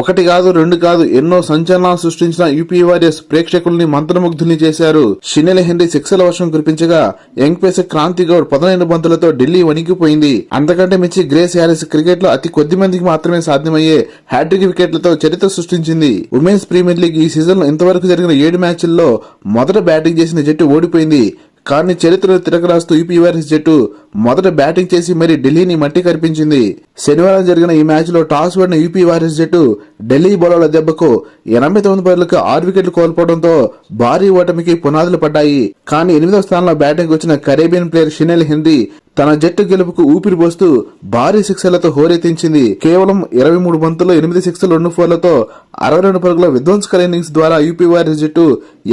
ఒకటి కాదు రెండు కాదు ఎన్నో సంచలనాలు సృష్టించిన యూపీ వారియర్స్ ప్రేక్షకుల్ని మంత్రముగ్ధుల్ని చేశారు. షినెల హెన్రీ శిక్షల వర్షం కురిపించగా యంగ్ పేసర్ క్రాంతి గౌడ్ పదనైదు బంతులతో ఢిల్లీ వణికిపోయింది. అంతకంటే మించి గ్రేస్ హ్యారిస్ క్రికెట్లో అతి కొద్ది మందికి మాత్రమే సాధ్యమయ్యే హ్యాట్రిక్ వికెట్లతో చరిత్ర సృష్టించింది. ఉమెన్స్ ప్రీమియర్ లీగ్ ఈ సీజన్లో ఇంతవరకు జరిగిన ఏడు మ్యాచ్ల్లో మొదట బ్యాటింగ్ చేసిన జట్టు ఓడిపోయింది. కానీ చరిత్రలో తిరగరాస్తూ యూపీ జట్టు మొదట బ్యాటింగ్ చేసి మరి ఢిల్లీని మట్టి కనిపించింది శనివారం జరిగిన ఈ మ్యాచ్లో టాస్ ఓడిన యూపీ జట్టు ఢిల్లీ బౌలర్ల దెబ్బకు ఎనభై తొమ్మిది పరులకు ఆరు వికెట్లు కోల్పోవడంతో భారీ ఓటమికి పునాదులు పడ్డాయి. కానీ ఎనిమిదవ స్థానంలో బ్యాటింగ్ వచ్చిన కరేబియన్ ప్లేయర్ షినెల్ హెన్రీ తన జట్టు గెలుపుకు ఊపిరి పోస్తూ భారీ సిక్సర్లతో హోరెత్తించింది. కేవలం ఇరవై మూడు బంతుల్లో ఎనిమిది సిక్స్లు రెండు ఫోర్లతో అరవై రెండు పరుగుల విధ్వంసకర ఇన్నింగ్స్ ద్వారా యూపీ వారియర్స్ జట్టు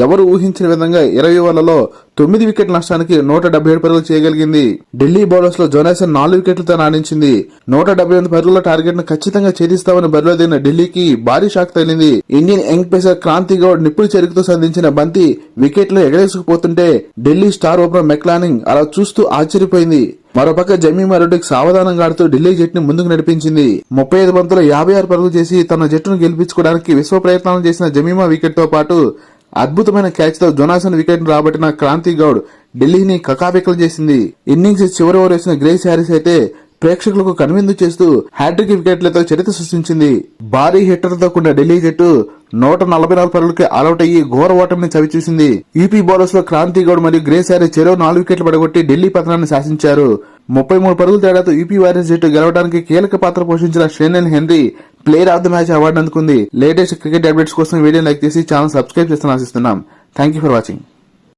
ఎవరు ఊహించిన విధంగా ఇరవై ఓవర్లలో తొమ్మిది వికెట్ నష్టానికి నూట డెబ్బై ఏడు పరుగులు చేయగలిగింది. ఢిల్లీ బౌలర్స్లో జోనాసన్ నాలుగు వికెట్లతో రాణించింది నూట డెబ్బై ఎనిమిది పరుగుల టార్గెట్ను ఖచ్చితంగా ఛేదిస్తామని బరిలో దిగిన ఢిల్లీకి భారీ షాక్ తగిలింది. Indian young pacer Kranti Goud నిప్పులు చెరుకుతో సంధించిన బంతి వికెట్లు ఎగరేసుకుపోతుంటే Delhi star opener Meg Lanning అలా చూస్తూ ఆశ్చర్యపోయింది. మరోపక్క జమీమా రెడ్డికి సావధానంగా ఆడుతూ ఢిల్లీ జట్టుని ముందుకు నడిపించింది. ముప్పై ఐదు బంతులు యాభై ఆరు పరుగులు చేసి తన జట్టును గెలిపించుకోవడానికి విశ్వ ప్రయత్నాలు చేసిన జమీమా వికెట్తో పాటు అద్భుతమైన క్యాచ్తో జొనాసన్ వికెట్ రాబట్టిన క్రాంతి గౌడ్ ఢిల్లీని కకాబెక్కలు చేసింది. ఇన్నింగ్స్ చివరి ఓవర్ వేసిన గ్రేస్ హ్యారిస్ అయితే ప్రేక్షకులకు కనువిందు చేస్తూ హ్యాట్రిక్ వికెట్లతో చరిత్ర సృష్టించింది. భారీ హిట్టర్తో కూడిన ఢిల్లీ జట్టు నూట నలభై నాలుగు పరుగులకి ఆల్అౌట్ అయ్యి ఘోర ఓటమిని చవిచూసింది యూపీ బౌలర్స్లో క్రాంతి గౌడ్ మరియు గ్రేస్ హ్యారీ చెరో నాలుగు వికెట్లు పడగొట్టి ఢిల్లీ పతనాన్ని శాసించారు. ముప్పై మూడు పరుగుల తేడాతో యూపీ వారియర్స్ జట్టు గెలవడానికి కీలక పాత్ర పోషించిన Shinelle Henry player of the match award అందుకుంది. లేటెస్ట్ క్రికెట్ అప్డేట్స్ కోసం వీడియో లైక్ చేసి ఛానల్ సబ్స్క్రైబ్ చేస్తాను ఆశిస్తున్నాం. Thank you for watching